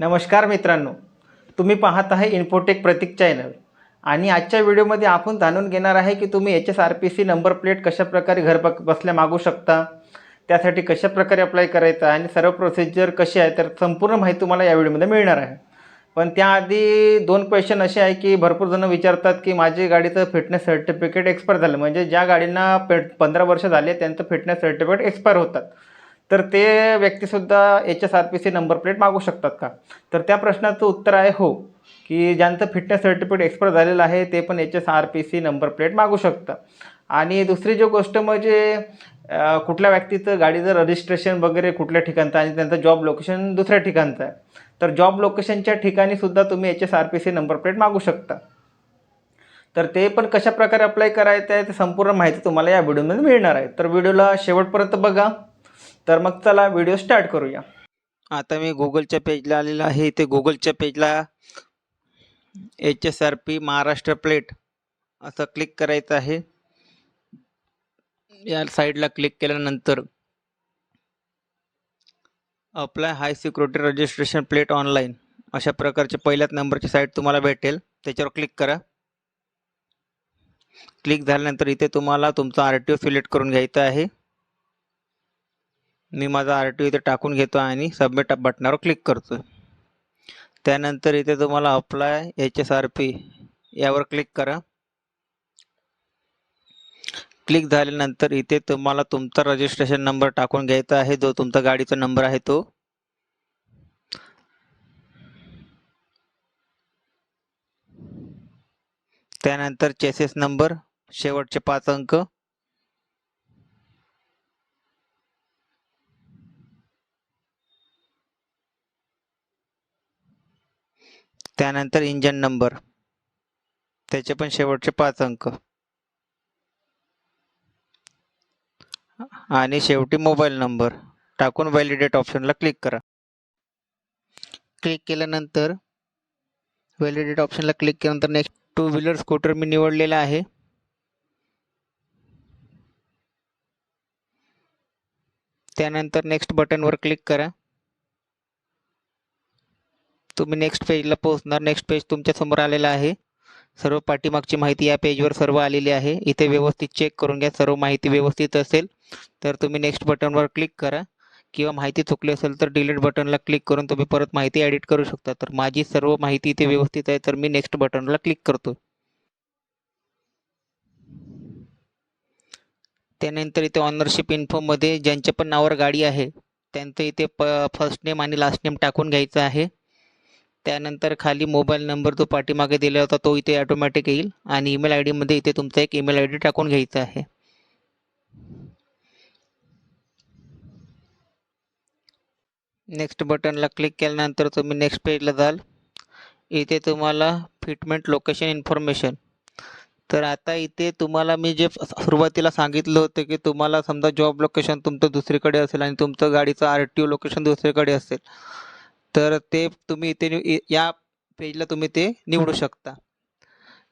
नमस्कार मित्रांनो तुम्ही पाहत आहे इन्फोटेक प्रतीक चॅनल आणि आजच्या व्हिडिओमध्ये आपण जाणून घेणार आहे की तुम्ही H S R P C number plate कशाप्रकारे घर बक बसल्या मागू शकता त्यासाठी कशाप्रकारे अप्लाय करायचं आणि सर्व प्रोसिजर कशी आहे तर संपूर्ण माहिती तुम्हाला या व्हिडिओमध्ये मिळणार आहे. पण त्याआधी दोन क्वेश्चन असे आहे की भरपूर जणं विचारतात की माझी गाडीचं फिटनेस सर्टिफिकेट एक्सपायर झालं. म्हणजे ज्या गाडींना पे पंधरा वर्ष झाले त्यांचं फिटनेस सर्टिफिकेट एक्सपायर होतात. तर ते व्यक्तीसुद्धा H S R P C number plate मागू शकतात का? तर त्या प्रश्नाचं उत्तर आहे हो की ज्यांचं फिटनेस सर्टिफिकेट एक्सपायर झालेलं आहे ते पण H S R P C number plate मागू शकतात. आणि दुसरी जो गोष्ट म्हणजे कुठल्या व्यक्तीचं गाडीचं रजिस्ट्रेशन वगैरे कुठल्या ठिकाणचं आणि त्यांचं जॉब लोकेशन दुसऱ्या ठिकाणचं आहे. तर जॉब लोकेशनच्या ठिकाणी सुद्धा तुम्ही H S R P C number plate मागू शकता. तर ते पण कशा प्रकारे अप्लाय करायचं आहे ते संपूर्ण माहिती तुम्हाला या व्हिडिओमध्ये मिळणार आहे. तर व्हिडिओला शेवटपर्यंत बघा. तर मग चला व्हिडिओ स्टार्ट करूया. आता मी गुगलच्या पेजला आलेला आहे. इथे गुगलच्या पेजला H S R P Maharashtra plate असं क्लिक करायचं आहे. या साईडला क्लिक केल्यानंतर apply high security registration plate online अशा प्रकारचे पहिल्याच नंबरची साईट तुम्हाला भेटेल. त्याच्यावर क्लिक करा. क्लिक झाल्यानंतर इथे तुम्हाला तुमचा आर टी ओ सिलेक्ट करून घ्यायचा आहे. मी माझा आर टी ओ इथे टाकून घेतो आणि सबमिट बटनावर क्लिक करतो त्यानंतर इथे तुम्हाला apply H S R P यावर क्लिक करा. क्लिक झाल्यानंतर इथे तुम्हाला तुमचा रजिस्ट्रेशन नंबर टाकून घ्यायचा आहे. जो तुमचा गाडीचा नंबर आहे तो. त्यानंतर चेसेस नंबर शेवटचे पाच अंक. त्यानंतर इंजन नंबर. त्याचे पण शेवटचे पाच अंक. आणि शेवटी मोबाईल नंबर. टाकून व्हॅलिडेट ऑप्शनला क्लिक करा. क्लिक केल्यानंतर व्हॅलिडेट ऑप्शनला क्लिक केल्यानंतर नेक्स्ट टू व्हीलर स्कूटर मी निवडलेला आहे. त्यानंतर नेक्स्ट बटनवर क्लिक करा. तुम्ही नेक्स्ट पेजला पोहोचणार. नेक्स्ट पेज तुमच्यासमोर आलेला आहे. सर्व पाठीमागची माहिती या पेजवर सर्व आलेली आहे. इथे व्यवस्थित चेक करून घ्या. सर्व माहिती व्यवस्थित असेल तर तुम्ही नेक्स्ट बटनवर क्लिक करा. किंवा माहिती चुकली असेल तर डिलीट बटनला क्लिक करून तुम्ही परत माहिती ॲडिट करू शकता. तर माझी सर्व माहिती इथे व्यवस्थित आहे. तर मी नेक्स्ट बटनला क्लिक करतो त्यानंतर इथे ऑनरशिप इन्फोमध्ये ज्यांच्या पण नावावर गाडी आहे त्यांचं इथे प फर्स्ट नेम आणि लास्ट नेम टाकून घ्यायचं आहे. त्यानंतर खाली मोबाईल नंबर जो पाठीमागे दिला होता तो इथे ऑटोमॅटिक येईल आणि ईमेल आय डीमध्ये इथे तुमचा एक ईमेल आय डी टाकून घ्यायचा आहे. नेक्स्ट बटनला क्लिक केल्यानंतर तुम्ही नेक्स्ट पेजला जाल. इथे तुम्हाला फिटमेंट लोकेशन इन्फॉर्मेशन तर आता इथे तुम्हाला मी जे सुरुवातीला सांगितलं होतं की तुम्हाला समजा जॉब लोकेशन तुमचं दुसरीकडे असेल आणि तुमचं गाडीचं आर टी ओ लोकेशन दुसरीकडे असेल. तर ते तुम्ही इथे या पेजला तुम्ही ते निवडू शकता.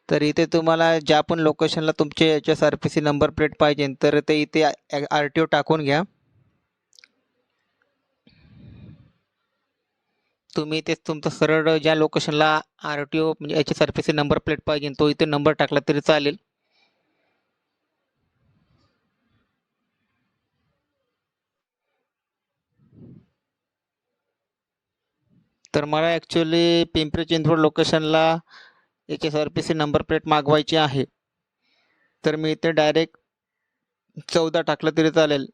तर इथे तुम्हाला ज्या पण लोकेशनला तुमचे H S R P C number plate पाहिजे तर ते इथे आर टी ओ टाकून घ्या. तुम्ही ते तुमचं सरळ ज्या लोकेशनला आर टी ओ म्हणजे H S R P C number plate पाहिजे तो इथे नंबर टाकला तरी चालेल. तर मला ॲक्च्युली पिंपरी चिंचवड लोकेशनला H S R P C number plate मागवायची आहे. तर मी इथे डायरेक्ट चौदा टाकलं तरी चालेल.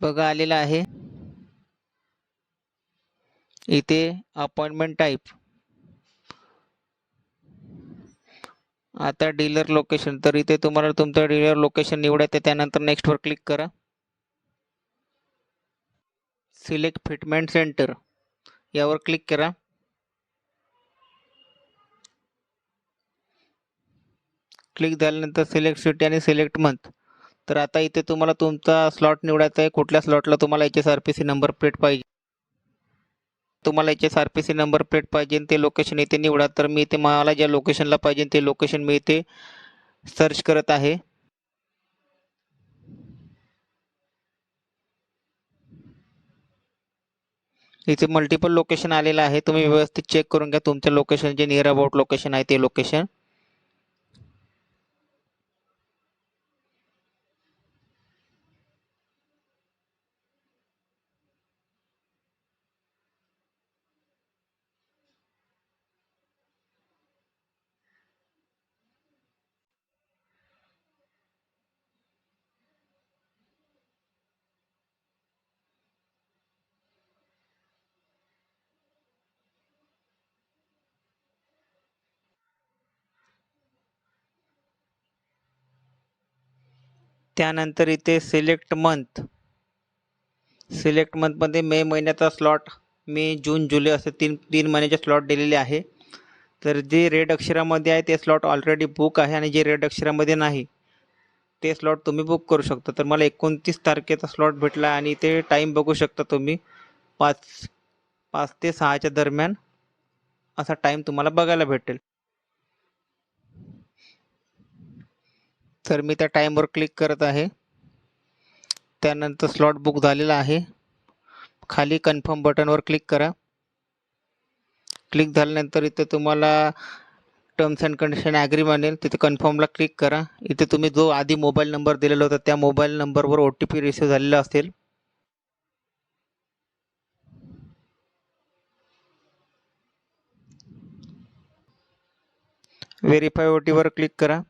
बघा आलेलं आहे. इथे अपॉइंटमेंट टाईप आता डीलर लोकेशन तर इथे तुम्हाला तुमचं डीलर लोकेशन निवडायचं आहे त्यानंतर नेक्स्टवर क्लिक करा. सिलेक्ट फिटमेंट सेंटर यावर क्लिक करा. क्लिक झाल्यानंतर सिलेक्ट सिटी आणि सिलेक्ट मंथ तर आता इथे तुम्हाला तुमचा स्लॉट निवडायचा आहे. कुठल्या स्लॉटला तुम्हाला H S R P C number plate पाहिजे? तुम्हाला याचे R P C number plate पाहिजे ते लोकेशन इथे निवडा. तर मी इथे मला ज्या लोकेशनला पाहिजे ते लोकेशन मी इथे सर्च करत आहे. इथे मल्टिपल लोकेशन आलेलं आहे. तुम्ही व्यवस्थित चेक करून घ्या तुमच्या लोकेशन जे नियर अबाउट लोकेशन आहे ते लोकेशन त्यानंतर इथे सिलेक्ट मंथ सिलेक्ट मंथमध्ये मे महिन्याचा स्लॉट मे जून जुलै असे तीन तीन महिन्याचे स्लॉट दिलेले आहे. तर जे रेड अक्षरामध्ये आहे ते स्लॉट ऑलरेडी बुक आहे आणि जे रेड अक्षरामध्ये नाही ते स्लॉट तुम्ही बुक करू शकता. तर मला एकोणतीस तारखेचा स्लॉट भेटला आणि ते टाईम बघू शकता तुम्ही. पाच पाच ते सहाच्या दरम्यान असा टाईम तुम्हाला बघायला भेटेल. तर मी त्या टाईमवर क्लिक करत आहे. त्यानंतर स्लॉट बुक झालेला आहे. खाली कन्फर्म बटनवर क्लिक करा. क्लिक झाल्यानंतर इथे तुम्हाला टर्म्स अँड कंडिशन ॲग्री म्हणेल तिथे कन्फर्मला क्लिक करा. इथे तुम्ही जो आधी मोबाईल नंबर दिलेला होता त्या मोबाईल नंबरवर ओ टी पी रिसिव्ह झालेला असेल. व्हेरीफाय ओ टीवर क्लिक करा.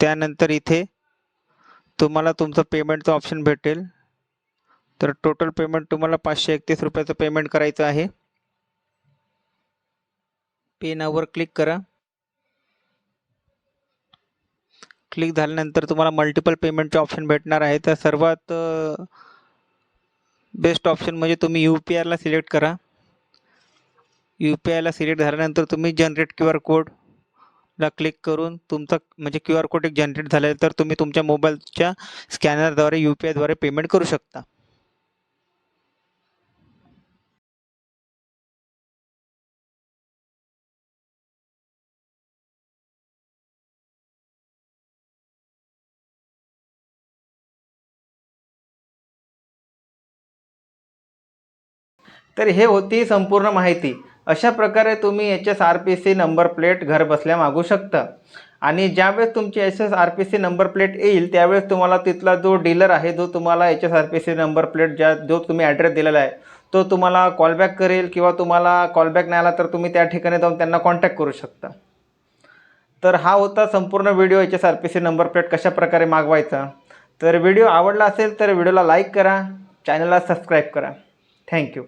त्यानंतर इथे तुम्हाला तुमचं पेमेंटचं ऑप्शन भेटेल. तर टोटल पेमेंट तुम्हाला पाचशे एकतीस रुपयाचं पेमेंट करायचं आहे. पे नावर क्लिक करा. क्लिक झाल्यानंतर तुम्हाला मल्टिपल पेमेंटचे ऑप्शन भेटणार आहे. तर सर्वात बेस्ट ऑप्शन म्हणजे तुम्ही यू पी आयला सिलेक्ट करा. यू पी आयला सिलेक्ट झाल्यानंतर तुम्ही जनरेट क्यू आर कोड ला क्लिक करून तुमचा म्हणजे क्यू आर कोड एक जनरेट झाले तर तुम्ही तुमच्या मोबाईलच्या स्कॅनरद्वारे यू पी आयद्वारे पेमेंट करू शकता. तर हे होती संपूर्ण माहिती. अशा प्रकारे तुम्ही H S R P C number plate घरबसल्या मागू शकता. आणि ज्यावेळेस तुमची H S R P C number plate येईल त्यावेळेस तुम्हाला तिथला जो डीलर आहे जो तुम्हाला H S R P C number plate ज्या जो तुम्ही ॲड्रेस दिलेला आहे तो तुम्हाला कॉलबॅक करेल किंवा तुम्हाला कॉलबॅक नाही आला तर तुम्ही त्या ठिकाणी जाऊन त्यांना कॉन्टॅक्ट करू शकता. तर हा होता संपूर्ण video H S R P C number plate कशा प्रकारे मागवायचा. तर व्हिडिओ आवडला असेल तर व्हिडिओला लाईक करा चॅनलला सबस्क्राईब करा. थँक्यू